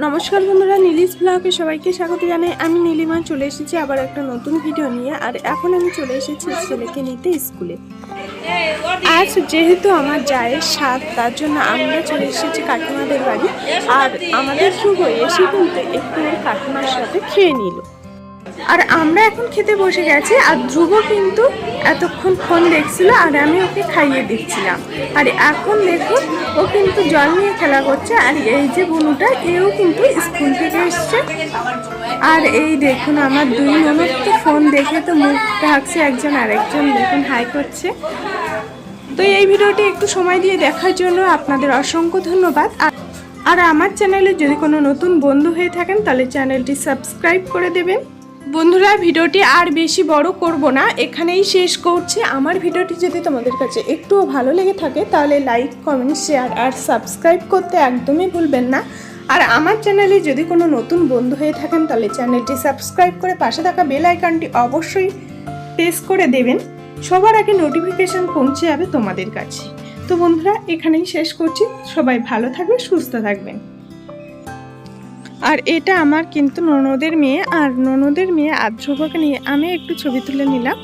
নমস্কার বন্ধুরা নীলিশ ব্লগে সবাইকে স্বাগত জানাই। আমি নীলিমা, চলে এসেছি আবার একটা নতুন ভিডিও নিয়ে। আর এখন আমি চলে এসেছি ছেলেকে নিতে স্কুলে। আজ যেহেতু আমার জায়ের সাত, তার জন্য আমরা চলে এসেছি কাকিমাদের বাড়ি। আর আমাদের শুভ এসে কিন্তু একটু কাকিমার সাথে খেয়ে নিল। আর আমরা এখন খেতে বসে গেছি, আর ধ্রুব কিন্তু এতক্ষণ ফোন দেখছিল আর আমি ওকে খাইয়ে দিচ্ছিলাম। আর এখন দেখুন ও কিন্তু জল নিয়ে খেলা করছে, আর এই যে বনুটা, এও কিন্তু স্কুল থেকে এসছে। আর এই দেখুন, আমার দুই ননদ তো ফোন দেখে তো মুখ ঢাকছে, একজন আরেকজন দেখুন হাই করছে। তো এই ভিডিওটি একটু সময় দিয়ে দেখার জন্য আপনাদের অসংখ্য ধন্যবাদ। আর আর আমার চ্যানেলে যদি কোনো নতুন বন্ধু হয়ে থাকেন, তাহলে চ্যানেলটি সাবস্ক্রাইব করে দেবেন। বন্ধুরা, ভিডিওটি আর বেশি বড় করব না। এখানেই শেষ করছি। আমার ভিডিওটি যদি তোমাদের কাছে একটুও ভালো লেগে থাকে, তাহলে লাইক কমেন্ট শেয়ার আর সাবস্ক্রাইব করতে একদমই ভুলবেন না। আর আমার চ্যানেলে যদি কোনো নতুন বন্ধু হয়ে থাকেন, তাহলে চ্যানেলটি সাবস্ক্রাইব করে পাশে থাকা বেল আইকনটি অবশ্যই প্রেস করে দেবেন। সবার আগে নোটিফিকেশন পৌঁছে যাবে তোমাদের কাছে। তো বন্ধুরা, এখানেই শেষ করছি। সবাই ভালো থাকবে, সুস্থ থাকবেন। আর এটা আমার কিন্তু ননদের মেয়ে, আর ননদের মেয়ে আদ্রভাকে নিয়ে আমি একটু ছবি তুলে নিলাম।